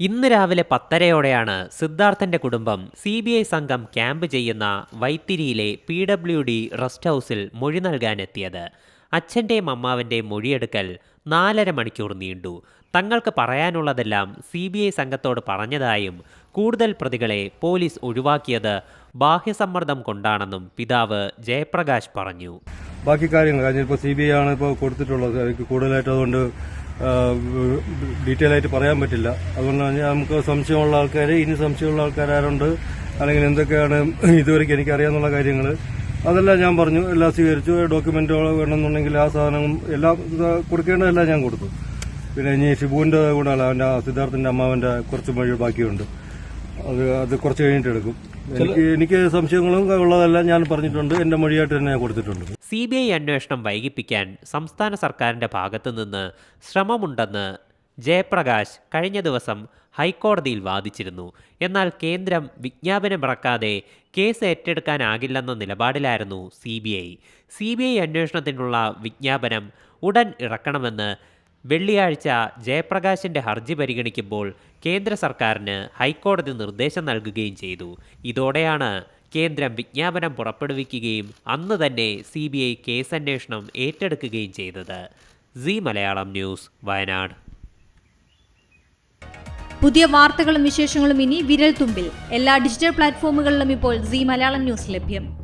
ഇന്ന് രാവിലെ പത്തരയോടെയാണ് സിദ്ധാർത്ഥന്റെ കുടുംബം സി ബി ഐ സംഘം ക്യാമ്പ് ചെയ്യുന്ന വൈത്തിരിയിലെ പി ഡബ്ല്യു ഡി റെസ്റ്റ് ഹൗസിൽ മൊഴി നൽകാനെത്തിയത്. അച്ഛന്റെയും അമ്മാവന്റെയും മൊഴിയെടുക്കൽ നാലര മണിക്കൂർ നീണ്ടു. തങ്ങൾക്ക് പറയാനുള്ളതെല്ലാം സി ബി ഐ സംഘത്തോട് പറഞ്ഞതായും കൂടുതൽ പ്രതികളെ പോലീസ് ഒഴിവാക്കിയത് ബാഹ്യസമ്മർദ്ദം കൊണ്ടാണെന്നും പിതാവ് ജയപ്രകാശ് പറഞ്ഞു. ബാക്കി കാര്യങ്ങൾ. ഇപ്പോൾ സി ബി ഐ ആണ് ഇപ്പോൾ കൊടുത്തിട്ടുള്ളത്. കൂടുതലായിട്ട് അതുകൊണ്ട് ഡീറ്റെയിൽ ആയിട്ട് പറയാൻ പറ്റില്ല. അതുകൊണ്ട് തന്നെ നമുക്ക് സംശയമുള്ള ആൾക്കാർ ഇനി സംശയമുള്ള ആൾക്കാർ ആരുണ്ട് അല്ലെങ്കിൽ എന്തൊക്കെയാണ് ഇതുവരെ എനിക്ക് അറിയാമെന്നുള്ള കാര്യങ്ങൾ അതെല്ലാം ഞാൻ പറഞ്ഞു എല്ലാം സ്വീകരിച്ചു. ഡോക്യുമെന്റുകൾ വേണമെന്നുണ്ടെങ്കിൽ ആ സാധനം എല്ലാം കൊടുക്കേണ്ടതെല്ലാം ഞാൻ കൊടുത്തു. പിന്നെ ഇനി ഷിബുവിന്റെ കൂടെ ആ സിദ്ധാർത്ഥന്റെ അമ്മാവന്റെ കുറച്ച് വഴി ബാക്കിയുണ്ട്. അത് അത് കുറച്ച് കഴിഞ്ഞിട്ട് എടുക്കും. എനിക്ക് എനിക്ക് സംശയങ്ങളും ഉള്ളതെല്ലാം ഞാൻ പറഞ്ഞിട്ടുണ്ട്. എന്റെ മൊഴിയായിട്ട് തന്നെ കൊടുത്തിട്ടുണ്ട്. സി ബി ഐ അന്വേഷണം വൈകിപ്പിക്കാൻ സംസ്ഥാന സർക്കാരിന്റെ ഭാഗത്തു നിന്ന് ശ്രമമുണ്ടെന്ന് ജയപ്രകാശ് കഴിഞ്ഞ ദിവസം ഹൈക്കോടതിയിൽ വാദിച്ചിരുന്നു. എന്നാൽ കേന്ദ്രം വിജ്ഞാപനമിറക്കാതെ കേസ് ഏറ്റെടുക്കാനാകില്ലെന്ന നിലപാടിലായിരുന്നു C B I. C B I അന്വേഷണത്തിനുള്ള വിജ്ഞാപനം ഉടൻ ഇറക്കണമെന്ന് വെള്ളിയാഴ്ച ജയപ്രകാശിന്റെ ഹർജി പരിഗണിക്കുമ്പോൾ കേന്ദ്ര സർക്കാരിന് ഹൈക്കോടതി നിർദ്ദേശം നൽകുകയും ചെയ്തു. ഇതോടെയാണ് കേന്ദ്രം വിജ്ഞാപനം പുറപ്പെടുവിക്കുകയും അന്ന് തന്നെ സി ബി ഐ കേസന്വേഷണം ഏറ്റെടുക്കുകയും ചെയ്തത്. C Malayalam news Wayanad. പുതിയ വാർത്തകളും വിശേഷങ്ങളും ഇനി വിരൽ തുമ്പിൽ എല്ലാ ഡിജിറ്റൽ പ്ലാറ്റ്ഫോമുകളിലും ഇപ്പോൾ സി മലയാളം ന്യൂസ് ലഭ്യം.